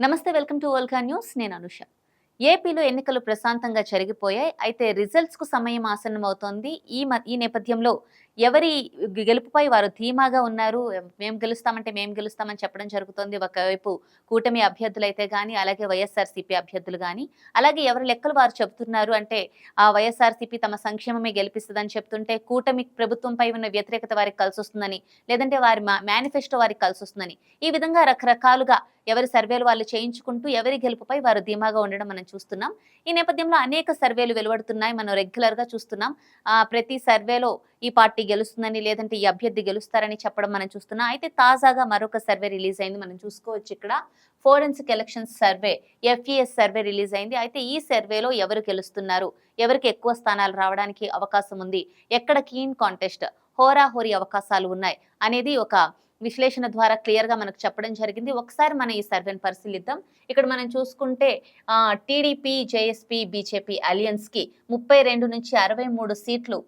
నమస్తే welcome to ఓల్కా news. నేను అనుష. ఏపీలో ఎన్నికలు ప్రశాంతంగా జరిగిపోయాయి. అయితే రిజల్ట్స్కు సమయం ఆసన్నమవుతోంది. ఈ మ- ఈ నేపథ్యంలో ఎవరి గెలుపుపై వారు ధీమాగా ఉన్నారు. మేము గెలుస్తామంటే మేము గెలుస్తామని చెప్పడం జరుగుతుంది. ఒకవైపు కూటమి అభ్యర్థులు అయితే కానీ అలాగే వైఎస్ఆర్సీపీ అభ్యర్థులు కానీ అలాగే ఎవరి లెక్కలు వారు చెబుతున్నారు అంటే ఆ వైఎస్ఆర్సీపీ తమ సంక్షేమమే గెలిపిస్తుందని చెప్తుంటే కూటమి ప్రభుత్వంపై ఉన్న వ్యతిరేకత వారికి కలిసి వస్తుందని లేదంటే వారి మేనిఫెస్టో వారికి కలిసి వస్తుందని ఈ విధంగా రకరకాలుగా ఎవరి సర్వేలు వాళ్ళు చేయించుకుంటూ ఎవరి గెలుపుపై వారు ధీమాగా ఉండడం మనం చూస్తున్నాం. ఈ నేపథ్యంలో అనేక సర్వేలు వెలువడుతున్నాయి. మనం రెగ్యులర్గా చూస్తున్నాం. ప్రతి సర్వేలో ఈ పార్టీ గెలుస్తుందని లేదంటే ఈ అభ్యర్థి గెలుస్తారని చెప్పడం మనం చూస్తున్నాం. అయితే తాజాగా మరొక సర్వే రిలీజ్ అయింది. మనం చూసుకోవచ్చు ఇక్కడ. Forensic elections survey FES survey release అయింది. అయితే ఈ సర్వేలో ఎవరు గెలుస్తున్నారు? ఎవరికి ఎక్కువ స్థానాలు రావడానికి అవకాశం ఉంది? ఎక్కడ కీన్ కాంటెస్ట్? హోరాహోరీ అవకాశాలు ఉన్నాయి? అనేది ఒక విశ్లేషణ ద్వారా క్లియర్గా మనకు చెప్పడం జరిగింది. ఒకసారి మనం ఈ సర్వేని పరిశీలిద్దాం. ఇక్కడ మనం చూసుకుంటే టీడీపీ జేఎస్పీ బీజేపీ అలియన్స్కి ముప్పై రెండు నుంచి అరవై మూడు సీట్లు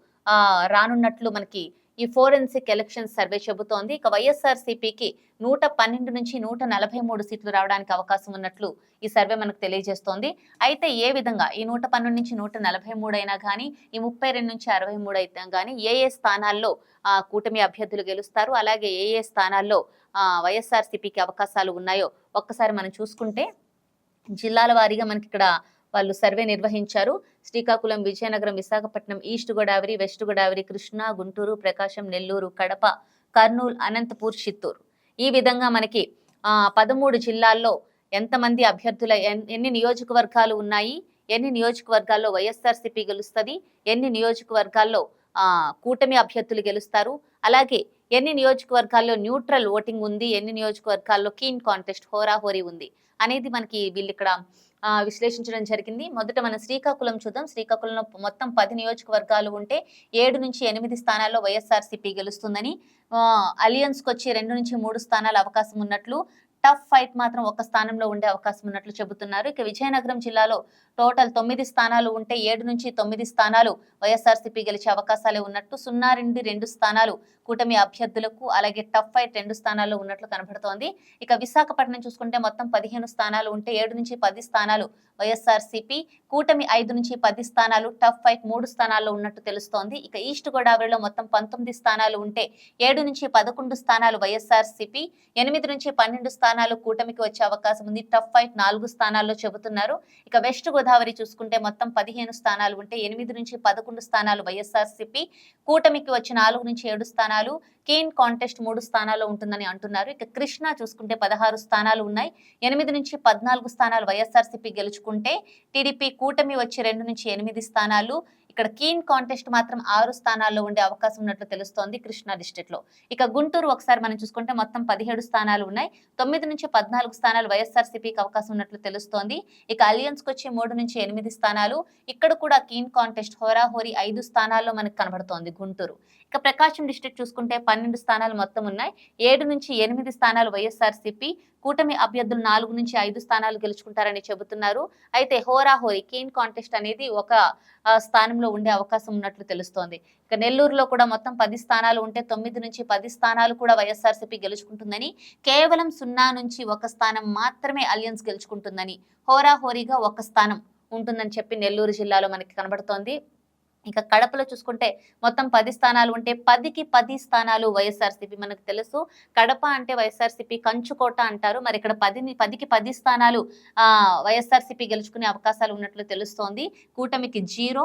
రానున్నట్లు మనకి ఈ ఫోరెన్సిక్ ఎలక్షన్ సర్వే చెబుతోంది. ఇక వైఎస్ఆర్ సిపికి నూట పన్నెండు నుంచి నూట నలభై మూడు సీట్లు రావడానికి అవకాశం ఉన్నట్లు ఈ సర్వే మనకు తెలియజేస్తోంది. అయితే ఏ విధంగా ఈ నూట పన్నెండు నుంచి నూట నలభై మూడు అయినా కానీ ఈ ముప్పై రెండు నుంచి అరవై మూడు అయినా కానీ ఏ ఏ స్థానాల్లో కూటమి అభ్యర్థులు గెలుస్తారు? అలాగే ఏ ఏ స్థానాల్లో వైఎస్ఆర్ సిపికి అవకాశాలు ఉన్నాయో ఒక్కసారి మనం చూసుకుంటే జిల్లాల వారీగా మనకి ఇక్కడ వాళ్ళు సర్వే నిర్వహించారు. Srikakulam Vizianagaram Visakhapatnam east Godavari west Godavari Krishna Guntur Prakasam Nellore Kadapa Kurnool Anantapur Chittoor. ఈ విధంగా మనకి పదమూడు జిల్లాల్లో ఎంతమంది అభ్యర్థుల ఎన్ని నియోజకవర్గాలు ఉన్నాయి ఎన్ని నియోజకవర్గాల్లో వైఎస్ఆర్సీపీ గెలుస్తుంది ఎన్ని నియోజకవర్గాల్లో కూటమి అభ్యర్థులు గెలుస్తారు అలాగే ఎన్ని నియోజకవర్గాల్లో న్యూట్రల్ ఓటింగ్ ఉంది ఎన్ని నియోజకవర్గాల్లో కీన్ కాంటెస్ట్ హోరాహోరీ ఉంది అనేది మనకి వీళ్ళు ఇక్కడ విశ్లేషించడం జరిగింది. మొదట మనం శ్రీకాకుళం చూద్దాం. శ్రీకాకుళంలో మొత్తం పది నియోజకవర్గాలు ఉంటే ఏడు నుంచి ఎనిమిది స్థానాల్లో వైఎస్ఆర్సీపీ గెలుస్తుందని అలియన్స్కి వచ్చి రెండు నుంచి మూడు స్థానాల అవకాశం ఉన్నట్లు టఫ్ ఫైట్ మాత్రం ఒక స్థానంలో ఉండే అవకాశం ఉన్నట్లు చెబుతున్నారు. ఇక విజయనగరం జిల్లాలో టోటల్ తొమ్మిది స్థానాలు ఉంటే ఏడు నుంచి తొమ్మిది స్థానాలు వైఎస్ఆర్సీపీ గెలిచే అవకాశాలే ఉన్నట్టు సున్నా రెండు రెండు స్థానాలు కూటమి అభ్యర్థులకు అలాగే టఫ్ ఫైట్ రెండు స్థానాల్లో ఉన్నట్లు కనబడుతోంది. ఇక విశాఖపట్నం చూసుకుంటే మొత్తం పదిహేను స్థానాలు ఉంటే ఏడు నుంచి పది స్థానాలు వైఎస్ఆర్సీపీ కూటమి ఐదు నుంచి పది స్థానాలు టఫ్ ఫైట్ మూడు స్థానాల్లో ఉన్నట్టు తెలుస్తోంది. ఇక ఈస్ట్ గోదావరిలో మొత్తం పంతొమ్మిది స్థానాలు ఉంటే ఏడు నుంచి పదకొండు స్థానాలు వైఎస్ఆర్సీపీ ఎనిమిది నుంచి పన్నెండు స్థానాలు స్థానాలు కూటమికి వచ్చే అవకాశం ఉంది. టఫ్ ఫైట్ నాలుగు స్థానాల్లో చెబుతున్నారు. ఇక వెస్ట్ గోదావరి చూసుకుంటే మొత్తం పదిహేను స్థానాలు ఉంటే ఎనిమిది నుంచి పదకొండు స్థానాలు వైఎస్ఆర్సీపీ కూటమికి వచ్చి నాలుగు నుంచి ఏడు స్థానాలు కేన్ కాంటెస్ట్ మూడు స్థానాల్లో ఉంటుందని అంటున్నారు. ఇక కృష్ణా చూసుకుంటే పదహారు స్థానాలు ఉన్నాయి. ఎనిమిది నుంచి పద్నాలుగు స్థానాలు వైఎస్ఆర్సీపీ గెలుచుకుంటే టీడీపీ కూటమి వచ్చి రెండు నుంచి ఎనిమిది స్థానాలు ఇక్కడ కీన్ కాంటెస్ట్ మాత్రం ఆరు స్థానాల్లో ఉండే అవకాశం ఉన్నట్లు తెలుస్తోంది కృష్ణా డిస్టిక్లో ఇక గుంటూరు ఒకసారి మనం చూసుకుంటే మొత్తం పదిహేడు స్థానాలు ఉన్నాయి. తొమ్మిది నుంచి పద్నాలుగు స్థానాలు వైఎస్ఆర్సీపీకి అవకాశం ఉన్నట్లు తెలుస్తోంది. ఇక అలియన్స్కి వచ్చి మూడు నుంచి ఎనిమిది స్థానాలు. ఇక్కడ కూడా కీన్ కాంటెస్ట్ హోరాహోరీ ఐదు స్థానాల్లో మనకు కనబడుతోంది గుంటూరు. ఇక ప్రకాశం డిస్టిక్ చూసుకుంటే పన్నెండు స్థానాలు మొత్తం ఉన్నాయి. ఏడు నుంచి ఎనిమిది స్థానాలు వైఎస్ఆర్సీపీ కూటమి అభ్యర్థులు నాలుగు నుంచి ఐదు స్థానాలు గెలుచుకుంటారని చెబుతున్నారు. అయితే హోరాహోరీ కీన్ కాంటెస్ట్ అనేది ఒక స్థానంలో ఉండే అవకాశం ఉన్నట్లు తెలుస్తోంది. ఇక నెల్లూరులో కూడా మొత్తం పది స్థానాలు ఉంటే తొమ్మిది నుంచి పది స్థానాలు కూడా వైఎస్ఆర్సీపీ గెలుచుకుంటుందని కేవలం సున్నా నుంచి ఒక స్థానం మాత్రమే అలియన్స్ గెలుచుకుంటుందని హోరాహోరీగా ఒక స్థానం ఉంటుందని చెప్పి నెల్లూరు జిల్లాలో మనకి కనబడుతోంది. ఇక కడపలో చూసుకుంటే మొత్తం పది స్థానాలు ఉంటే పదికి పది స్థానాలు వైఎస్ఆర్సీపీ మనకు తెలుసు. కడప అంటే వైఎస్ఆర్సీపీ కంచుకోట అంటారు. మరి ఇక్కడ పదిని పదికి పది స్థానాలు ఆ వైఎస్ఆర్సీపీ గెలుచుకునే అవకాశాలు ఉన్నట్లు తెలుస్తోంది. కూటమికి జీరో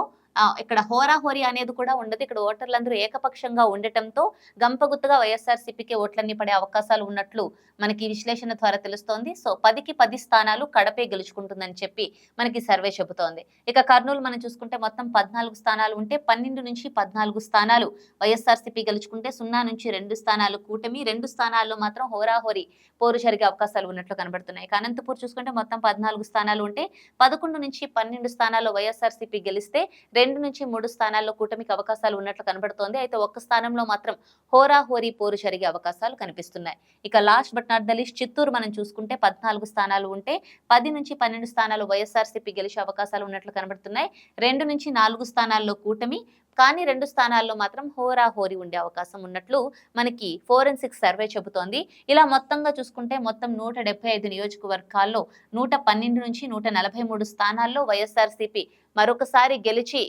ఇక్కడ హోరాహోరీ అనేది కూడా ఉండదు. ఇక్కడ ఓటర్లందరూ ఏకపక్షంగా ఉండటంతో గంపగుత్తగా వైఎస్ఆర్సీపీకి ఓట్లన్నీ పడే అవకాశాలు ఉన్నట్లు మనకి విశ్లేషణ ద్వారా తెలుస్తోంది. సో పదికి పది స్థానాలు కడపే గెలుచుకుంటుందని చెప్పి మనకి సర్వే చెబుతోంది. ఇక కర్నూలు మనం చూసుకుంటే మొత్తం పద్నాలుగు స్థానాలు ఉంటే పన్నెండు నుంచి పద్నాలుగు స్థానాలు వైఎస్ఆర్సీపీ గెలుచుకుంటే సున్నా నుంచి రెండు స్థానాలు కూటమి రెండు స్థానాల్లో మాత్రం హోరాహోరీ పోరు జరిగే అవకాశాలు ఉన్నట్లు కనబడుతున్నాయి. అనంతపూర్ చూసుకుంటే మొత్తం పద్నాలుగు స్థానాలు ఉంటే పదకొండు నుంచి పన్నెండు స్థానాల్లో వైఎస్ఆర్సీపీ గెలిస్తే రెండు నుంచి మూడు స్థానాల్లో కూటమికి అవకాశాలు ఉన్నట్లు కనబడుతోంది. అయితే ఒక్క స్థానంలో మాత్రం హోరాహోరీ పోరు జరిగే అవకాశాలు కనిపిస్తున్నాయి. ఇక last but not the least Chittoor మనం చూసుకుంటే పద్నాలుగు స్థానాలు ఉంటే పది నుంచి పన్నెండు స్థానాలు వైఎస్ఆర్సీపీ గెలిచే అవకాశాలు ఉన్నట్లు కనబడుతున్నాయి. రెండు నుంచి నాలుగు స్థానాల్లో కూటమి కానీ రెండు స్థానాల్లో మాత్రం హోరా హోరీ ఉండే అవకాశం ఉన్నట్లు మనకి ఫోరెన్సిక్ సర్వే చెబుతోంది. ఇలా మొత్తంగా చూసుకుంటే మొత్తం నూట డెబ్బై ఐదు నియోజకవర్గాల్లో నూట పన్నెండు నుంచి నూట నలభై మూడు స్థానాల్లో వైఎస్ఆర్సీపీ మరొకసారి గెలిచి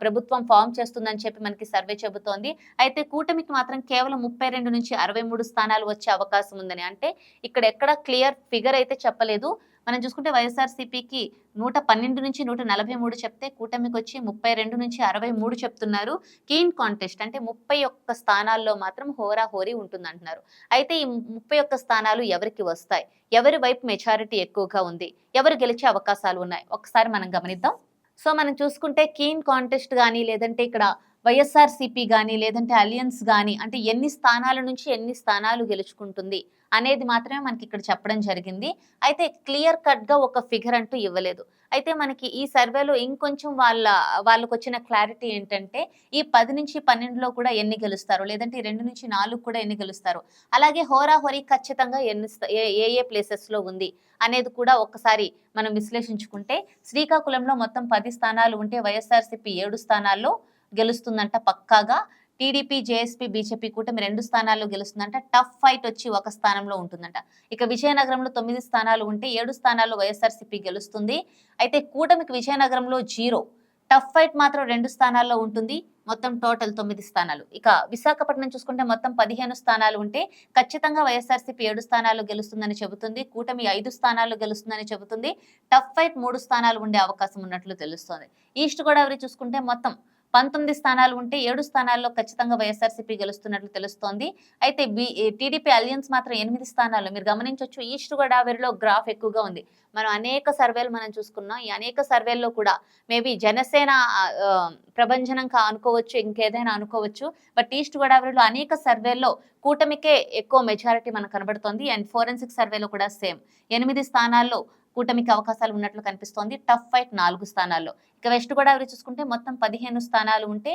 ప్రభుత్వం ఫామ్ చేస్తుందని చెప్పి మనకి సర్వే చెబుతోంది. అయితే కూటమికి మాత్రం కేవలం ముప్పై రెండు నుంచి అరవై మూడు స్థానాలు వచ్చే అవకాశం ఉందని. అంటే ఇక్కడ ఎక్కడ క్లియర్ ఫిగర్ అయితే చెప్పలేదు. మనం చూసుకుంటే వైఎస్ఆర్సీపీకి నూట పన్నెండు నుంచి నూట నలభై మూడు చెప్తే కూటమికి వచ్చి ముప్పై రెండు నుంచి అరవై మూడు చెప్తున్నారు. కీన్ కాంటెస్ట్ అంటే ముప్పై ఒక్క స్థానాల్లో మాత్రం హోరా హోరీ ఉంటుందంటున్నారు. అయితే ఈ ముప్పై ఒక్క స్థానాలు ఎవరికి వస్తాయి? ఎవరి వైపు మెజారిటీ ఎక్కువగా ఉంది? ఎవరు గెలిచే అవకాశాలు ఉన్నాయి? ఒకసారి మనం గమనిద్దాం. సో మనం చూసుకుంటే కీన్ కాంటెస్ట్ కానీ లేదంటే ఇక్కడ వైఎస్ఆర్సీపీ కానీ లేదంటే అలియన్స్ కానీ అంటే ఎన్ని స్థానాల నుంచి ఎన్ని స్థానాలు గెలుచుకుంటుంది అనేది మాత్రమే మనకి ఇక్కడ చెప్పడం జరిగింది. అయితే క్లియర్ కట్గా ఒక ఫిగర్ అంటూ ఇవ్వలేదు. అయితే మనకి ఈ సర్వేలో ఇంకొంచెం వాళ్ళ వాళ్ళకు వచ్చిన క్లారిటీ ఏంటంటే ఈ పది నుంచి పన్నెండులో కూడా ఎన్ని గెలుస్తారు? లేదంటే ఈ రెండు నుంచి నాలుగు కూడా ఎన్ని గెలుస్తారు? అలాగే హోరాహోరీ ఖచ్చితంగా ఎన్ని ఏ ఏ ఏ ప్లేసెస్లో ఉంది అనేది కూడా ఒక్కసారి మనం విశ్లేషించుకుంటే శ్రీకాకుళంలో మొత్తం పది స్థానాలు ఉంటే వైఎస్ఆర్సీపీ ఏడు స్థానాల్లో గెలుస్తుందంట పక్కాగా. టీడీపీ జేఎస్పీ బీజేపీ కూటమి రెండు స్థానాల్లో గెలుస్తుందంట. టఫ్ ఫైట్ వచ్చి ఒక స్థానంలో ఉంటుందంట. ఇక విజయనగరంలో తొమ్మిది స్థానాలు ఉంటే ఏడు స్థానాల్లో వైఎస్ఆర్సీపీ గెలుస్తుంది. అయితే కూటమికి విజయనగరంలో జీరో. టఫ్ ఫైట్ మాత్రం రెండు స్థానాల్లో ఉంటుంది. మొత్తం టోటల్ తొమ్మిది స్థానాలు. ఇక విశాఖపట్నం చూసుకుంటే మొత్తం పదిహేను స్థానాలు ఉంటే ఖచ్చితంగా వైఎస్ఆర్సీపీ ఏడు స్థానాలు గెలుస్తుందని చెబుతుంది. కూటమి ఐదు స్థానాలు గెలుస్తుందని చెబుతుంది. టఫ్ ఫైట్ మూడు స్థానాలు ఉండే అవకాశం ఉన్నట్లు తెలుస్తోంది. ఈస్ట్ గోదావరి చూసుకుంటే మొత్తం పంతొమ్మిది స్థానాలు ఉంటే ఏడు స్థానాల్లో ఖచ్చితంగా వైఎస్ఆర్సీపీ గెలుస్తున్నట్లు తెలుస్తోంది. అయితే బి టీడీపీ అలియన్స్ మాత్రం ఎనిమిది స్థానాలు మీరు గమనించవచ్చు ఈస్ట్ గోదావరిలో గ్రాఫ్ ఎక్కువగా ఉంది. మనం అనేక సర్వేలు మనం చూసుకున్నాం. ఈ అనేక సర్వేల్లో కూడా మేబీ జనసేన ఆ, ప్రభంజనం అనుకోవచ్చు ఇంకేదైనా అనుకోవచ్చు. బట్ ఈస్ట్ గోదావరిలో అనేక సర్వేల్లో కూటమికే ఎక్కువ మెజారిటీ మనకు కనబడుతోంది. అండ్ ఫోరెన్సిక్ సర్వేలో కూడా సేమ్. ఎనిమిది స్థానాల్లో కూటమికి అవకాశాలు ఉన్నట్లు కనిపిస్తోంది. టఫ్ ఫైట్ నాలుగు స్థానాల్లో. ఇక వెస్ట్ గోదావరి చూసుకుంటే మొత్తం పదిహేను స్థానాలు ఉంటే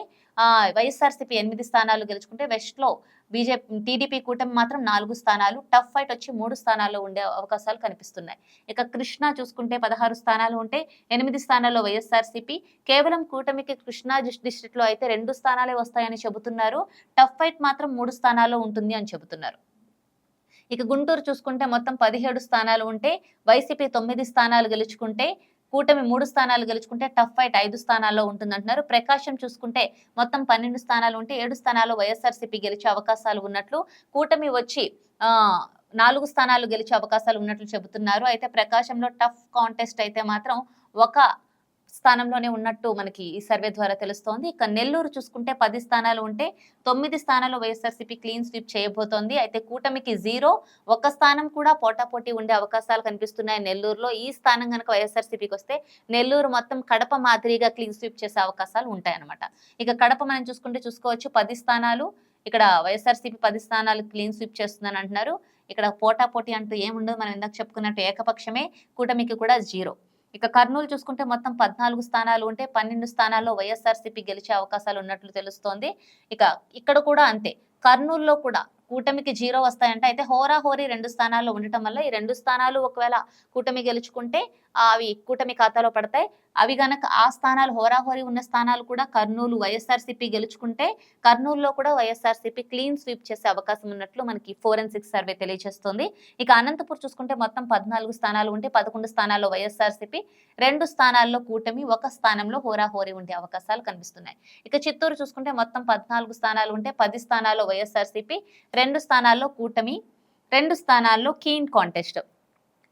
వైఎస్ఆర్సీపీ ఎనిమిది స్థానాలు గెలుచుకుంటే వెస్ట్లో బీజేపీ టీడీపీ కూటమి మాత్రం నాలుగు స్థానాలు. టఫ్ ఫైట్ వచ్చి మూడు స్థానాల్లో ఉండే అవకాశాలు కనిపిస్తున్నాయి. ఇక కృష్ణా చూసుకుంటే పదహారు స్థానాలు ఉంటే ఎనిమిది స్థానాల్లో వైఎస్ఆర్సీపీ. కేవలం కూటమికి కృష్ణా డిస్ట్రిక్ట్లో అయితే రెండు స్థానాలే వస్తాయని చెబుతున్నారు. టఫ్ ఫైట్ మాత్రం మూడు స్థానాల్లో ఉంటుంది అని చెబుతున్నారు. ఇక గుంటూరు చూసుకుంటే మొత్తం పదిహేడు స్థానాలు ఉంటే వైసీపీ తొమ్మిది స్థానాలు గెలుచుకుంటే కూటమి మూడు స్థానాలు గెలుచుకుంటే టఫ్ ఫైట్ ఐదు స్థానాల్లో ఉంటుందంటున్నారు. ప్రకాశం చూసుకుంటే మొత్తం పన్నెండు స్థానాలు ఉంటే ఏడు స్థానాలు వైఎస్ఆర్సీపీ గెలిచే అవకాశాలు ఉన్నట్లు కూటమి వచ్చి నాలుగు స్థానాలు గెలిచే అవకాశాలు ఉన్నట్లు చెబుతున్నారు. అయితే ప్రకాశంలో టఫ్ కాంటెస్ట్ అయితే మాత్రం ఒక స్థానంలోనే ఉన్నట్టు మనకి ఈ సర్వే ద్వారా తెలుస్తోంది. ఇక నెల్లూరు చూసుకుంటే పది స్థానాలు ఉంటే తొమ్మిది స్థానాలు వైఎస్ఆర్సీపీ క్లీన్ స్వీప్ చేయబోతోంది. అయితే కూటమికి జీరో ఒక స్థానం కూడా పోటాపోటీ ఉండే అవకాశాలు కనిపిస్తున్నాయి నెల్లూరులో. ఈ స్థానం కనుక వైఎస్ఆర్సీపీకి వస్తే నెల్లూరు మొత్తం కడప మాదిరిగా క్లీన్ స్వీప్ చేసే అవకాశాలు ఉంటాయన్నమాట. ఇక కడప మనం చూసుకుంటే చూసుకోవచ్చు పది స్థానాలు. ఇక్కడ వైఎస్ఆర్సీపీ పది స్థానాలు క్లీన్ స్వీప్ చేస్తుందని అంటున్నారు. ఇక్కడ పోటాపోటీ అంటూ ఏముండదు. మనం ఇందాక చెప్పుకున్నట్టు ఏకపక్షమే కూటమికి కూడా జీరో. ఇక కర్నూలు చూసుకుంటే మొత్తం పద్నాలుగు స్థానాలు ఉంటే పన్నెండు స్థానాల్లో వైఎస్ఆర్సీపీ గెలిచే అవకాశాలు ఉన్నట్లు తెలుస్తోంది. ఇక ఇక్కడ కూడా అంతే. కర్నూలులో కూడా కూటమికి జీరో వస్తాయంట. అయితే హోరాహోరీ రెండు స్థానాల్లో ఉండటం వల్ల ఈ రెండు స్థానాలు ఒకవేళ కూటమి గెలుచుకుంటే అవి కూటమి ఖాతాలో పడతాయి. అవి గనక ఆ స్థానాలు హోరాహోరీ ఉన్న స్థానాలు కూడా కర్నూలు వైఎస్ఆర్సీపీ గెలుచుకుంటే కర్నూలులో కూడా వైఎస్ఆర్సీపీ క్లీన్ స్వీప్ చేసే అవకాశం ఉన్నట్లు మనకి ఫోరెన్సిక్ సర్వే తెలియజేస్తుంది. ఇక అనంతపూర్ చూసుకుంటే మొత్తం పద్నాలుగు స్థానాలు ఉంటే పదకొండు స్థానాల్లో వైఎస్ఆర్సీపీ రెండు స్థానాల్లో కూటమి ఒక స్థానంలో హోరాహోరీ ఉండే అవకాశాలు కనిపిస్తున్నాయి. ఇక చిత్తూరు చూసుకుంటే మొత్తం పద్నాలుగు స్థానాలు ఉంటే పది స్థానాల్లో వైఎస్ఆర్సీపీ రెండు స్థానాల్లో కూటమి రెండు స్థానాల్లో కీన్ కాంటెస్ట్.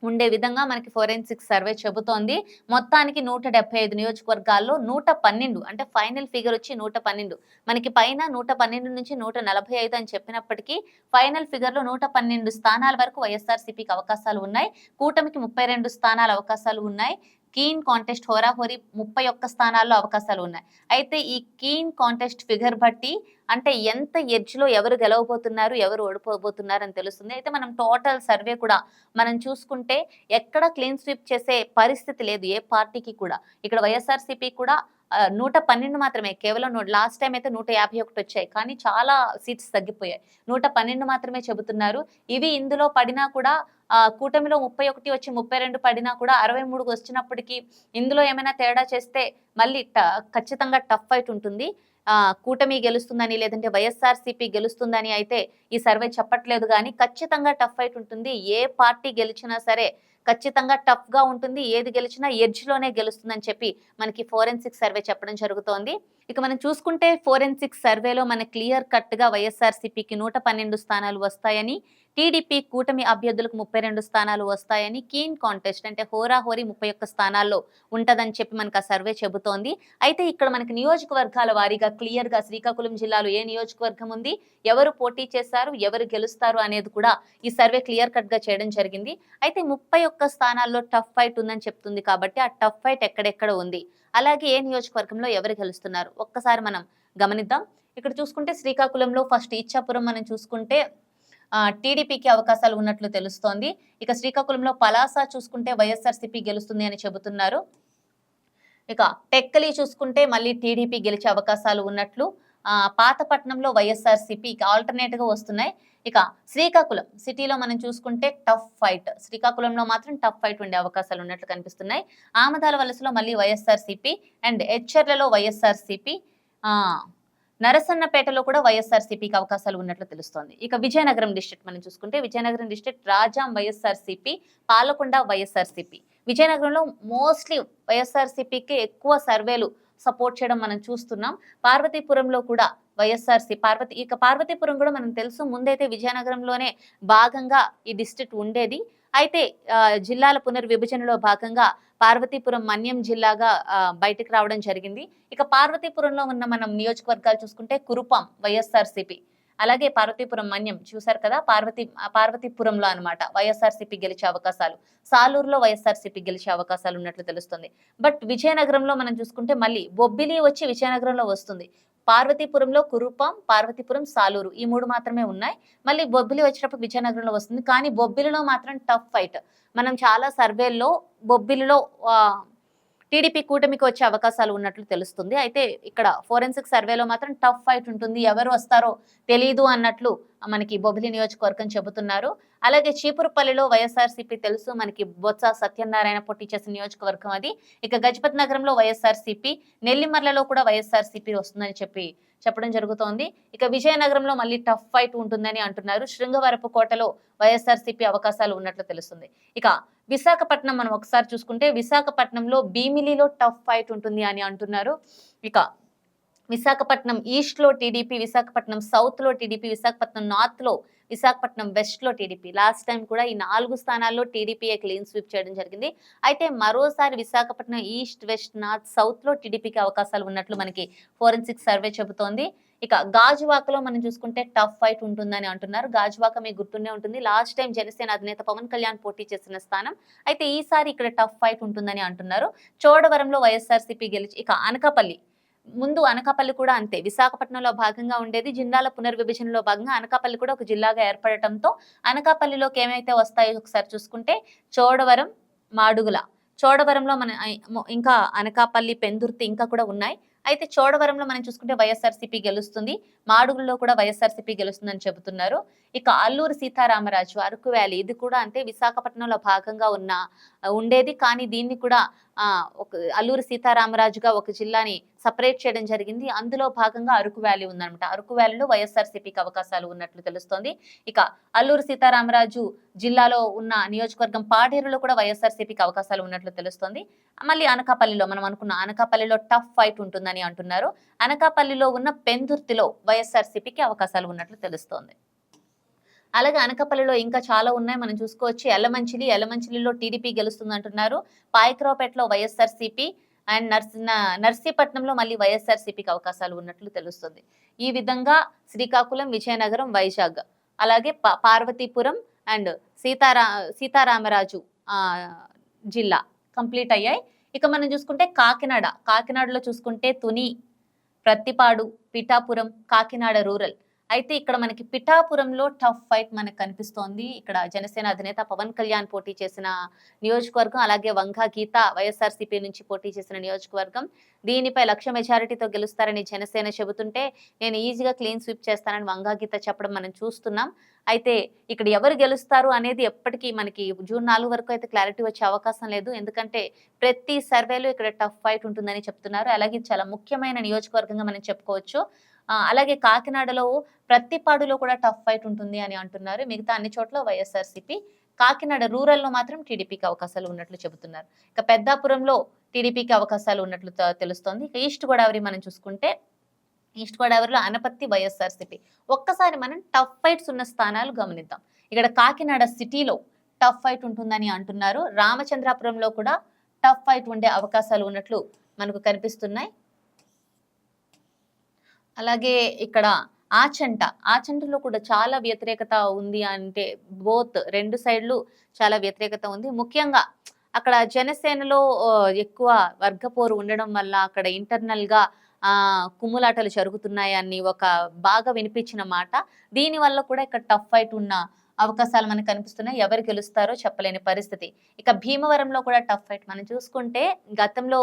ఉండే విధంగా మనకి ఫోరెన్సిక్ సర్వే చెబుతోంది. మొత్తానికి నూట డెబ్బై ఐదు నియోజకవర్గాల్లో నూట పన్నెండు అంటే ఫైనల్ ఫిగర్ వచ్చి నూట పన్నెండు. మనకి పైన నూట పన్నెండు నుంచి నూట నలభై ఐదు అని చెప్పినప్పటికీ ఫైనల్ ఫిగర్లో నూట పన్నెండు స్థానాల వరకు వైఎస్ఆర్సీపీకి అవకాశాలు ఉన్నాయి. కూటమికి ముప్పై రెండు స్థానాల అవకాశాలు ఉన్నాయి. కీన్ కాంటెస్ట్ హోరాహోరీ ముప్పై ఒక్క స్థానాల్లో అవకాశాలు ఉన్నాయి. అయితే ఈ కీన్ కాంటెస్ట్ ఫిగర్ బట్టి అంటే ఎంత ఎడ్జ్లో ఎవరు గెలవబోతున్నారు ఎవరు ఓడిపోబోతున్నారు అని తెలుస్తుంది. అయితే మనం టోటల్ సర్వే కూడా మనం చూసుకుంటే ఎక్కడ క్లీన్ స్వీప్ చేసే పరిస్థితి లేదు ఏ పార్టీకి కూడా. ఇక్కడ వైఎస్ఆర్సీపీ కూడా నూట పన్నెండు మాత్రమే. కేవలం లాస్ట్ టైం అయితే నూట యాభై ఒకటి వచ్చాయి. కానీ చాలా సీట్స్ తగ్గిపోయాయి. నూట పన్నెండు మాత్రమే చెబుతున్నారు. ఇవి ఇందులో పడినా కూడా కూటమిలో ముప్పై ఒకటి వచ్చి ముప్పై రెండు పడినా కూడా అరవై మూడుకు వచ్చినప్పటికీ ఇందులో ఏమైనా తేడా చేస్తే మళ్ళీ ట- ఖచ్చితంగా టఫ్ ఫైట్ ఉంటుంది. కూటమి గెలుస్తుందని లేదంటే వైఎస్ఆర్సీపీ గెలుస్తుందని అయితే ఈ సర్వే చెప్పట్లేదు కానీ ఖచ్చితంగా టఫ్ ఫైట్ ఉంటుంది. ఏ పార్టీ గెలిచినా సరే ఖచ్చితంగా టఫ్గా ఉంటుంది. ఏది గెలిచినా ఎడ్జ్లోనే గెలుస్తుందని చెప్పి మనకి ఫోరెన్సిక్ సర్వే చెప్పడం జరుగుతోంది. ఇక మనం చూసుకుంటే ఫోరెన్సిక్ సర్వేలో మన క్లియర్ కట్గా వైఎస్ఆర్సీపీకి నూట పన్నెండు స్థానాలు వస్తాయని టీడీపీ కూటమి అభ్యర్థులకు ముప్పై రెండు స్థానాలు వస్తాయని కీన్ కాంటెస్ట్ అంటే హోరాహోరీ ముప్పై ఒక్క స్థానాల్లో ఉంటదని చెప్పి మనకు ఆ సర్వే చెబుతోంది. అయితే ఇక్కడ మనకి నియోజకవర్గాల వారీగా క్లియర్గా శ్రీకాకుళం జిల్లాలో ఏ నియోజకవర్గం ఉంది ఎవరు పోటీ చేశారు ఎవరు గెలుస్తారు అనేది కూడా ఈ సర్వే క్లియర్ కట్గా చేయడం జరిగింది. అయితే ముప్పై ఒక్క స్థానాల్లో టఫ్ ఫైట్ ఉందని చెప్తుంది కాబట్టి ఆ టఫ్ ఫైట్ ఎక్కడెక్కడ ఉంది? అలాగే ఏ నియోజకవర్గంలో ఎవరు గెలుస్తున్నారు? ఒక్కసారి మనం గమనిద్దాం. ఇక్కడ చూసుకుంటే శ్రీకాకుళంలో ఫస్ట్ ఇచ్చాపురం మనం చూసుకుంటే టీడీపీకి అవకాశాలు ఉన్నట్లు తెలుస్తోంది. ఇక శ్రీకాకుళంలో పలాస చూసుకుంటే వైఎస్ఆర్సీపీ గెలుస్తుంది అని చెబుతున్నారు. ఇక టెక్కలి చూసుకుంటే మళ్ళీ టీడీపీ గెలిచే అవకాశాలు ఉన్నట్లు పాతపట్నంలో వైఎస్ఆర్సీపీ ఇక ఆల్టర్నేట్గా వస్తున్నాయి. ఇక శ్రీకాకుళం సిటీలో మనం చూసుకుంటే టఫ్ ఫైట్ శ్రీకాకుళంలో మాత్రం టఫ్ ఫైట్ ఉండే అవకాశాలు ఉన్నట్లు కనిపిస్తున్నాయి. ఆమదాల వలసలో మళ్ళీ వైఎస్ఆర్సీపీ అండ్ హెచ్ఆర్లలో వైఎస్ఆర్సీపీ నరసన్నపేటలో కూడా వైఎస్ఆర్సీపీకి అవకాశాలు ఉన్నట్లు తెలుస్తోంది. ఇక విజయనగరం డిస్ట్రిక్ట్ మనం చూసుకుంటే Vizianagaram district Rajam YSRCP Palakonda YSRCP. విజయనగరంలో మోస్ట్లీ వైఎస్ఆర్సీపీకి ఎక్కువ సర్వేలు సపోర్ట్ చేయడం మనం చూస్తున్నాం. పార్వతీపురంలో కూడా వైఎస్ఆర్సీ పార్వతి ఇక పార్వతీపురం కూడా మనం తెలుసు. ముందైతే విజయనగరంలోనే భాగంగా ఈ డిస్ట్రిక్ట్ ఉండేది. అయితే జిల్లాల పునర్విభజనలో భాగంగా పార్వతీపురం మన్యం జిల్లాగా బయటకు రావడం జరిగింది. ఇక పార్వతీపురంలో ఉన్న మనం నియోజకవర్గాలు చూసుకుంటే కురుపాం వైఎస్ఆర్సీపీ. అలాగే పార్వతీపురం మన్యం చూశారు కదా? పార్వతి పార్వతీపురంలో అనమాట వైఎస్ఆర్సీపీ గెలిచే అవకాశాలు. సాలూరులో వైఎస్ఆర్సీపీ గెలిచే అవకాశాలు ఉన్నట్లు తెలుస్తుంది. బట్ విజయనగరంలో మనం చూసుకుంటే మళ్ళీ బొబ్బిలి వచ్చి విజయనగరంలో వస్తుంది. పార్వతీపురంలో కురుపాం పార్వతీపురం సాలూరు ఈ మూడు మాత్రమే ఉన్నాయి. మళ్ళీ బొబ్బిలి వచ్చినప్పుడు విజయనగరంలో వస్తుంది. కానీ బొబ్బిలిలో మాత్రం టఫ్ ఫైట్. మనం చాలా సర్వేల్లో బొబ్బిలిలో టీడీపీ కూటమికి వచ్చే అవకాశాలు ఉన్నట్లు తెలుస్తుంది. అయితే ఇక్కడ ఫోరెన్సిక్ సర్వేలో మాత్రం టఫ్ ఫైట్ ఉంటుంది. ఎవరు వస్తారో తెలియదు అన్నట్లు మనకి బొబ్బిలి నియోజకవర్గం చెబుతున్నారు. అలాగే చీపురుపల్లిలో వైఎస్ఆర్సీపీ తెలుసు. మనకి బొత్స సత్యనారాయణ పోటీ చేసిన నియోజకవర్గం అది. ఇక గజపతి నగరంలో వైఎస్ఆర్సీపీ నెల్లిమర్లలో కూడా వైఎస్ఆర్సీపీ వస్తుందని చెప్పి చెప్పడం జరుగుతోంది. ఇక విజయనగరంలో మళ్ళీ టఫ్ ఫైట్ ఉంటుందని అంటున్నారు. శృంగవరపు కోటలో వైఎస్ఆర్సీపీ అవకాశాలు ఉన్నట్లు తెలుస్తుంది. ఇక విశాఖపట్నం మనం ఒకసారి చూసుకుంటే విశాఖపట్నంలో భీమిలిలో టఫ్ ఫైట్ ఉంటుంది అని అంటున్నారు. ఇక విశాఖపట్నం ఈస్ట్లో టీడీపీ విశాఖపట్నం సౌత్లో టీడీపీ విశాఖపట్నం నార్త్లో విశాఖపట్నం వెస్ట్లో టీడీపీ. లాస్ట్ టైం కూడా ఈ నాలుగు స్థానాల్లో టీడీపీ క్లీన్ స్వీప్ చేయడం జరిగింది. అయితే మరోసారి విశాఖపట్నం ఈస్ట్ వెస్ట్ నార్త్ సౌత్లో టీడీపీకి అవకాశాలు ఉన్నట్లు మనకి ఫోరెన్సిక్ సర్వే చెబుతోంది. ఇక గాజువాకలో మనం చూసుకుంటే టఫ్ ఫైట్ ఉంటుందని అంటున్నారు. గాజువాక మీకు గుర్తుండే ఉంటుంది. లాస్ట్ టైం జనసేన అధినేత పవన్ కళ్యాణ్ పోటీ చేసిన స్థానం. అయితే ఈసారి ఇక్కడ టఫ్ ఫైట్ ఉంటుందని అంటున్నారు. చోడవరంలో వైఎస్ఆర్సీపీ గెలిచి ఇక అనకాపల్లి ముందు అనకాపల్లి కూడా అంతే. విశాఖపట్నంలో భాగంగా ఉండేది జిల్లాల పునర్విభజనలో భాగంగా అనకాపల్లి కూడా ఒక జిల్లాగా ఏర్పడటంతో అనకాపల్లిలోకి ఏమైతే వస్తాయో ఒకసారి చూసుకుంటే చోడవరం మాడుగుల. చోడవరంలో మన ఇంకా అనకాపల్లి పెందుర్తి ఇంకా కూడా ఉన్నాయి. అయితే చోడవరంలో మనం చూసుకుంటే వైఎస్ఆర్సీపీ గెలుస్తుంది. మాడుగుల్లో కూడా వైఎస్ఆర్సీపీ గెలుస్తుందని చెబుతున్నారు. ఇక అల్లూరు సీతారామరాజు అరకు వ్యాలీ ఇది కూడా అంటే విశాఖపట్నంలో భాగంగా ఉన్న ఉండేది. కానీ దీన్ని కూడా ఒక అల్లూరు సీతారామరాజుగా ఒక జిల్లాని సపరేట్ చేయడం జరిగింది. అందులో భాగంగా అరకు వ్యాలీ ఉందన్నమాట. అరకు వ్యాలీలో వైఎస్ఆర్సీపీకి అవకాశాలు ఉన్నట్లు తెలుస్తోంది. ఇక అల్లూరు సీతారామరాజు జిల్లాలో ఉన్న నియోజకవర్గం పాడేరులో కూడా వైఎస్ఆర్సీపీకి అవకాశాలు ఉన్నట్లు తెలుస్తోంది. మళ్ళీ అనకాపల్లిలో మనం అనుకున్న అనకాపల్లిలో టఫ్ ఫైట్ ఉంటుందని అంటున్నారు. అనకాపల్లిలో ఉన్న పెందుర్తిలో వైఎస్ఆర్సీపీకి అవకాశాలు ఉన్నట్లు తెలుస్తోంది. అలాగే అనకాపల్లిలో ఇంకా చాలా ఉన్నాయి. మనం చూసుకోవచ్చు ఎల్లమంచిలి ఎల్లమంచిలిలో టీడీపీ గెలుస్తుంది అంటున్నారు పాయక్రావుపేటలో వైఎస్ఆర్సీపీ అండ్ నర్సి న- నర్సీపట్నంలో మళ్ళీ వైఎస్ఆర్సీపీకి అవకాశాలు ఉన్నట్లు తెలుస్తుంది. ఈ విధంగా శ్రీకాకుళం విజయనగరం వైజాగ్ అలాగే పార్వతీపురం అండ్ సీతారా సీతారామరాజు జిల్లా కంప్లీట్ అయ్యాయి. ఇక మనం చూసుకుంటే కాకినాడ. కాకినాడలో చూసుకుంటే తుని ప్రత్తిపాడు పిఠాపురం కాకినాడ రూరల్ అయితే ఇక్కడ మనకి పిఠాపురంలో టఫ్ ఫైట్ మనకు కనిపిస్తోంది. ఇక్కడ జనసేన అధినేత పవన్ కళ్యాణ్ పోటీ చేసిన నియోజకవర్గం అలాగే వంగా గీత వైఎస్ఆర్సీపీ నుంచి పోటీ చేసిన నియోజకవర్గం. దీనిపై లక్ష మెజారిటీతో గెలుస్తారని జనసేన చెబుతుంటే నేను ఈజీగా క్లీన్ స్వీప్ చేస్తానని వంగా గీత చెప్పడం మనం చూస్తున్నాం. అయితే ఇక్కడ ఎవరు గెలుస్తారు అనేది ఎప్పటికీ మనకి జూన్ నాలుగు వరకు అయితే క్లారిటీ వచ్చే అవకాశం లేదు. ఎందుకంటే ప్రతి సర్వేలో ఇక్కడ టఫ్ ఫైట్ ఉంటుందని చెప్తున్నారు. అలాగే చాలా ముఖ్యమైన నియోజకవర్గంగా మనం చెప్పుకోవచ్చు. అలాగే కాకినాడలో ప్రతిపాడులో కూడా టఫ్ ఫైట్ ఉంటుంది అని అంటున్నారు. మిగతా అన్ని చోట్ల వైఎస్ఆర్సీపీ. కాకినాడ రూరల్లో మాత్రం టీడీపీకి అవకాశాలు ఉన్నట్లు చెబుతున్నారు. ఇక పెద్దాపురంలో టీడీపీకి అవకాశాలు ఉన్నట్లు తెలుస్తోంది. ఇక ఈస్ట్ గోదావరి మనం చూసుకుంటే ఈస్ట్ గోదావరిలో అనపత్తి వైఎస్ఆర్సీపీ. ఒక్కసారి మనం టఫ్ ఫైట్స్ ఉన్న స్థానాలు గమనిద్దాం. ఇక్కడ కాకినాడ సిటీలో టఫ్ ఫైట్ ఉంటుందని అంటున్నారు. రామచంద్రాపురంలో కూడా టఫ్ ఫైట్ ఉండే అవకాశాలు ఉన్నట్లు మనకు కనిపిస్తున్నాయి. అలాగే ఇక్కడ ఆచంట ఆచంటలో కూడా చాలా వ్యతిరేకత ఉంది అంటే బోత్ రెండు సైడ్లు చాలా వ్యతిరేకత ఉంది. ముఖ్యంగా అక్కడ జనసేనలో ఎక్కువ వర్గపోరు ఉండడం వల్ల అక్కడ ఇంటర్నల్గా ఆ కుమ్ములాటలు జరుగుతున్నాయని ఒక బాగా వినిపించిన మాట. దీని వల్ల కూడా ఇక్కడ టఫ్ ఫైట్ ఉన్న అవకాశాలు మనకు కనిపిస్తున్నాయి. ఎవరు గెలుస్తారో చెప్పలేని పరిస్థితి. ఇక భీమవరంలో కూడా టఫ్ ఫైట్. మనం చూసుకుంటే గతంలో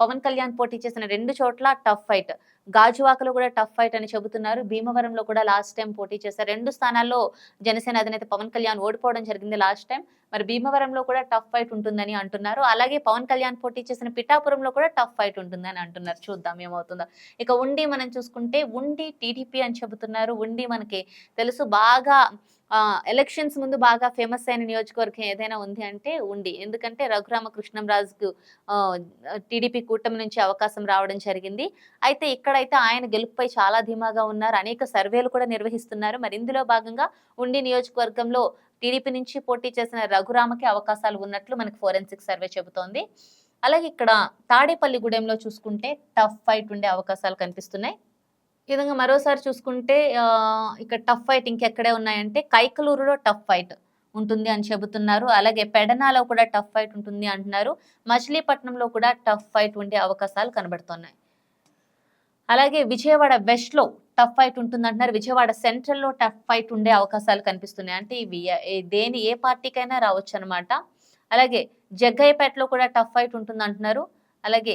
పవన్ కళ్యాణ్ పోటీ చేసిన రెండు చోట్ల టఫ్ ఫైట్. గాజువాకలో కూడా టఫ్ ఫైట్ అని చెబుతున్నారు. భీమవరంలో కూడా లాస్ట్ టైం పోటీ చేశారు. రెండు స్థానాల్లో జనసేన అధినేత పవన్ కళ్యాణ్ ఓడిపోవడం జరిగింది లాస్ట్ టైం మరి భీమవరంలో కూడా టఫ్ ఫైట్ ఉంటుందని అంటున్నారు. అలాగే పవన్ కళ్యాణ్ పోటీ చేసిన పిఠాపురంలో కూడా టఫ్ ఫైట్ ఉంటుందని అంటున్నారు. చూద్దాం ఏమవుతుందో. ఇక ఉండి మనం చూసుకుంటే ఉండి టీడీపీ అని చెబుతున్నారు. ఉండి మనకి తెలుసు బాగా ఎలక్షన్స్ ముందు బాగా ఫేమస్ అయిన నియోజకవర్గం ఏదైనా ఉంది అంటే ఉండి. ఎందుకంటే రఘురామ కృష్ణంరాజుకు టీడీపీ కూటమి నుంచి అవకాశం రావడం జరిగింది. అయితే ఇక్కడైతే ఆయన గెలుపుపై చాలా ధీమాగా ఉన్నారు. అనేక సర్వేలు కూడా నిర్వహిస్తున్నారు. మరి ఇందులో భాగంగా ఉండి నియోజకవర్గంలో టీడీపీ నుంచి పోటీ చేసిన రఘురామకి అవకాశాలు ఉన్నట్లు మనకి ఫోరెన్సిక్ సర్వే చెబుతోంది. అలాగే ఇక్కడ తాడేపల్లిగూడెంలో చూసుకుంటే టఫ్ ఫైట్ ఉండే అవకాశాలు కనిపిస్తున్నాయి. ఈ విధంగా మరోసారి చూసుకుంటే ఇక్కడ టఫ్ ఫైట్ ఇంకెక్కడే ఉన్నాయంటే కైకలూరులో టఫ్ ఫైట్ ఉంటుంది అని చెబుతున్నారు. అలాగే పెడనాలో కూడా టఫ్ ఫైట్ ఉంటుంది అంటున్నారు. మచిలీపట్నంలో కూడా టఫ్ ఫైట్ ఉండే అవకాశాలు కనబడుతున్నాయి. అలాగే విజయవాడ వెస్ట్లో టఫ్ ఫైట్ ఉంటుంది అంటున్నారు. విజయవాడ సెంట్రల్లో టఫ్ ఫైట్ ఉండే అవకాశాలు కనిపిస్తున్నాయి. అంటే ఇవి దేని ఏ పార్టీకైనా రావచ్చు అనమాట అలాగే జగ్గయ్యపేటలో కూడా టఫ్ ఫైట్ ఉంటుంది అంటున్నారు అలాగే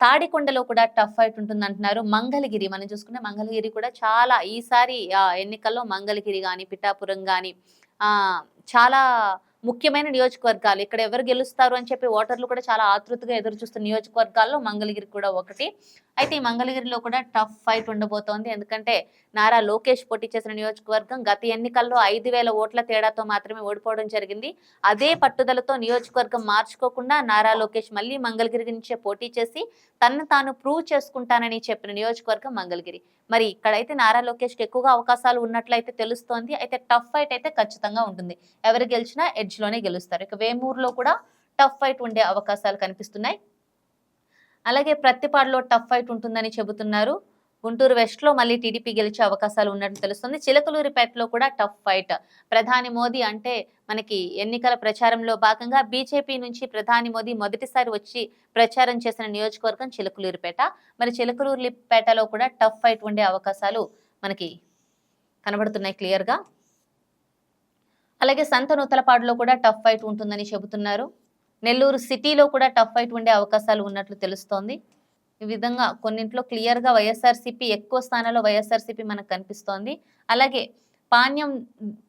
తాడికొండలో కూడా టఫ్ ఫైట్ ఉంటుంది అంటున్నారు మంగళగిరి మనం చూసుకుంటే మంగళగిరి కూడా చాలా ఈసారి ఎన్నికల్లో మంగళగిరి కానీ పిఠాపురం కానీ చాలా ముఖ్యమైన నియోజకవర్గాలు. ఇక్కడ ఎవరు గెలుస్తారు అని చెప్పి ఓటర్లు కూడా చాలా ఆతృతగా ఎదురు చూస్తున్న నియోజకవర్గాల్లో మంగళగిరి కూడా ఒకటి. అయితే ఈ మంగళగిరిలో కూడా టఫ్ ఫైట్ ఉండబోతోంది. ఎందుకంటే నారా లోకేష్ పోటీ చేసిన నియోజకవర్గం గత ఎన్నికల్లో ఐదు వేల ఓట్ల తేడాతో మాత్రమే ఓడిపోవడం జరిగింది. అదే పట్టుదలతో నియోజకవర్గం మార్చుకోకుండా నారా లోకేష్ మళ్ళీ మంగళగిరి నుంచే పోటీ చేసి తనను తాను ప్రూవ్ చేసుకుంటానని చెప్పిన నియోజకవర్గం మంగళగిరి. మరి ఇక్కడైతే నారా లోకేష్కి ఎక్కువగా అవకాశాలు ఉన్నట్లయితే తెలుస్తోంది. అయితే టఫ్ ఫైట్ అయితే ఖచ్చితంగా ఉంటుంది. ఎవరు గెలిచినా ఎడ్జ్లోనే గెలుస్తారు. ఇక వేమూరులో కూడా టఫ్ ఫైట్ ఉండే అవకాశాలు కనిపిస్తున్నాయి. అలాగే ప్రత్తిపాడులో టఫ్ ఫైట్ ఉంటుందని చెబుతున్నారు. గుంటూరు వెస్ట్లో మళ్ళీ టీడీపీ గెలిచే అవకాశాలు ఉన్నట్టు తెలుస్తుంది. చిలకలూరిపేటలో కూడా టఫ్ ఫైట్ ప్రధాని మోదీ అంటే మనకి ఎన్నికల ప్రచారంలో భాగంగా బీజేపీ నుంచి ప్రధాని మోదీ మొదటిసారి వచ్చి ప్రచారం చేసిన నియోజకవర్గం చిలకలూరిపేట మరి చిలకలూరిపేటలో కూడా టఫ్ ఫైట్ ఉండే అవకాశాలు మనకి కనబడుతున్నాయి క్లియర్గా అలాగే సంత నూతలపాడులో కూడా టఫ్ ఫైట్ ఉంటుందని చెబుతున్నారు. నెల్లూరు సిటీలో కూడా టఫ్ ఫైట్ ఉండే అవకాశాలు ఉన్నట్లు తెలుస్తోంది. ఈ విధంగా కొన్నింట్లో క్లియర్గా వైఎస్ఆర్సీపీ ఎక్కువ స్థానాల్లో వైఎస్ఆర్సీపీ మనకు కనిపిస్తోంది. అలాగే పాణ్యం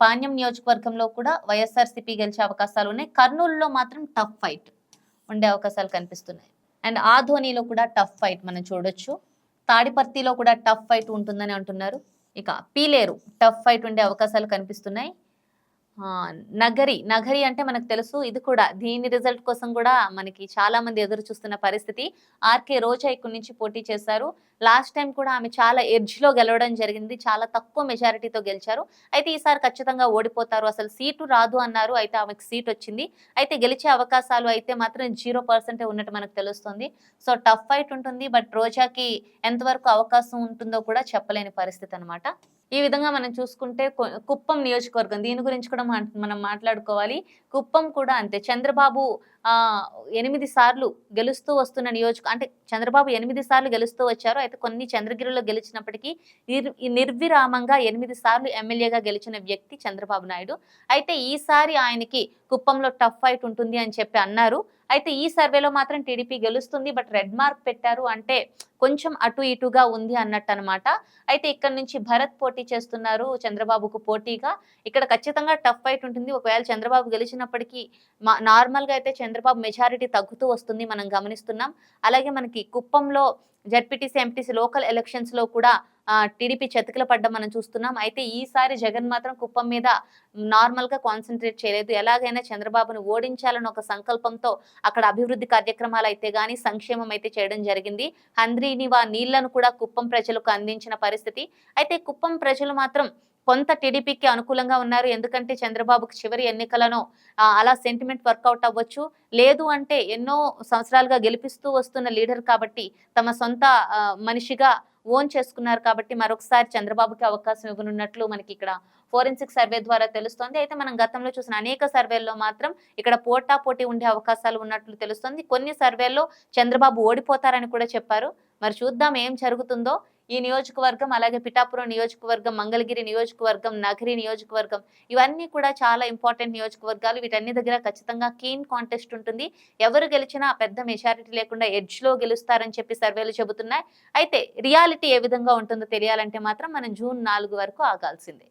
పాణ్యం నియోజకవర్గంలో కూడా వైఎస్ఆర్సీపీ గెలిచే అవకాశాలు ఉన్నాయి. కర్నూలులో మాత్రం టఫ్ ఫైట్ ఉండే అవకాశాలు కనిపిస్తున్నాయి. అండ్ ఆధోనిలో కూడా టఫ్ ఫైట్ మనం చూడొచ్చు. తాడిపర్తిలో కూడా టఫ్ ఫైట్ ఉంటుందని అంటున్నారు. ఇక పీలేరు టఫ్ ఫైట్ ఉండే అవకాశాలు కనిపిస్తున్నాయి. నగరి నగరి అంటే మనకు తెలుసు. ఇది కూడా దీని రిజల్ట్ కోసం కూడా మనకి చాలా మంది ఎదురు చూస్తున్న పరిస్థితి. ఆర్కే రోజా ఇక్కడి నుంచి పోటీ చేశారు. లాస్ట్ టైం కూడా ఆమె చాలా ఎడ్జ్లో గెలవడం జరిగింది. చాలా తక్కువ మెజారిటీతో గెలిచారు. అయితే ఈసారి ఖచ్చితంగా ఓడిపోతారు. అసలు సీటు రాదు అన్నారు. అయితే ఆమెకు సీట్ వచ్చింది. అయితే గెలిచే అవకాశాలు అయితే మాత్రం జీరో పర్సెంటే ఉన్నట్టు మనకు తెలుస్తుంది. సో టఫ్ ఫైట్ ఉంటుంది. బట్ రోజాకి ఎంతవరకు అవకాశం ఉంటుందో కూడా చెప్పలేని పరిస్థితి అనమాట ఈ విధంగా మనం చూసుకుంటే కుప్పం నియోజకవర్గం దీని గురించి కూడా మనం మాట్లాడుకోవాలి. కుప్పం కూడా అంతే. చంద్రబాబు ఎనిమిది సార్లు గెలుస్తూ వస్తున్న నియోజక అంటే చంద్రబాబు ఎనిమిది సార్లు గెలుస్తూ వచ్చారు. అయితే కొన్ని చంద్రగిరిలో గెలిచినప్పటికీ నిర్- నిర్విరామంగా ఎనిమిది సార్లు ఎమ్మెల్యేగా గెలిచిన వ్యక్తి చంద్రబాబు నాయుడు. అయితే ఈసారి ఆయనకి కుప్పంలో టఫ్ ఫైట్ ఉంటుంది అని చెప్పి అన్నారు. అయితే ఈ సర్వేలో మాత్రం టీడీపీ గెలుస్తుంది బట్ రెడ్ మార్క్ పెట్టారు అంటే కొంచెం అటు ఇటుగా ఉంది అన్నట్టు అనమాట అయితే ఇక్కడ నుంచి భరత్ పోటీ చేస్తున్నారు చంద్రబాబుకు పోటీగా. ఇక్కడ ఖచ్చితంగా టఫ్ ఫైట్ ఉంటుంది. ఒకవేళ చంద్రబాబు గెలిచినప్పటికీ మా నార్మల్గా అయితే చంద్రబాబు మెజారిటీ తగ్గుతూ వస్తుంది మనం గమనిస్తున్నాం. అలాగే మనకి కుప్పంలో జడ్పీటీసీ ఎంపీటీసీ లోకల్ ఎలక్షన్స్లో కూడా టీడీపీ చతికిల పడ్డం మనం చూస్తున్నాం. అయితే ఈసారి జగన్ మాత్రం కుప్పం మీద నార్మల్గా కాన్సన్ట్రేట్ చేయలేదు. ఎలాగైనా చంద్రబాబును ఓడించాలని ఒక సంకల్పంతో అక్కడ అభివృద్ధి కార్యక్రమాలు అయితే గానీ సంక్షేమం అయితే చేయడం జరిగింది. హంద్రీనివా నీళ్ళను కూడా కుప్పం ప్రజలకు అందించిన పరిస్థితి. అయితే కుప్పం ప్రజలు మాత్రం కొంత టీడీపీకి అనుకూలంగా ఉన్నారు. ఎందుకంటే చంద్రబాబుకి చివరి ఎన్నికలను అలా సెంటిమెంట్ వర్కౌట్ అవ్వచ్చు. లేదు అంటే ఎన్నో సంవత్సరాలుగా గెలిపిస్తూ వస్తున్న లీడర్ కాబట్టి తమ సొంత మనిషిగా ఓన్ చేసుకున్నారు కాబట్టి మరొకసారి చంద్రబాబుకి అవకాశం ఇవ్వనున్నట్లు మనకి ఇక్కడ ఫోరెన్సిక్ సర్వే ద్వారా తెలుస్తోంది. అయితే మనం గతంలో చూసిన అనేక సర్వేల్లో మాత్రం ఇక్కడ పోటా పోటీ ఉండే అవకాశాలు ఉన్నట్లు తెలుస్తుంది. కొన్ని సర్వేల్లో చంద్రబాబు ఓడిపోతారని కూడా చెప్పారు. మరి చూద్దాం ఏం జరుగుతుందో. ఈ నియోజకవర్గం అలాగే పిఠాపురం నియోజకవర్గం మంగళగిరి నియోజకవర్గం నగరి నియోజకవర్గం ఇవన్నీ కూడా చాలా ఇంపార్టెంట్ నియోజకవర్గాలు. వీటన్ని దగ్గర ఖచ్చితంగా కీన్ కాంటెస్ట్ ఉంటుంది. ఎవరు గెలిచినా పెద్ద మెజారిటీ లేకుండా ఎడ్జ్లో గెలుస్తారని చెప్పి సర్వేలు చెబుతున్నాయి. అయితే రియాలిటీ ఏ విధంగా ఉంటుందో తెలియాలంటే మాత్రం మనం జూన్ నాలుగు వరకు ఆగాల్సిందే.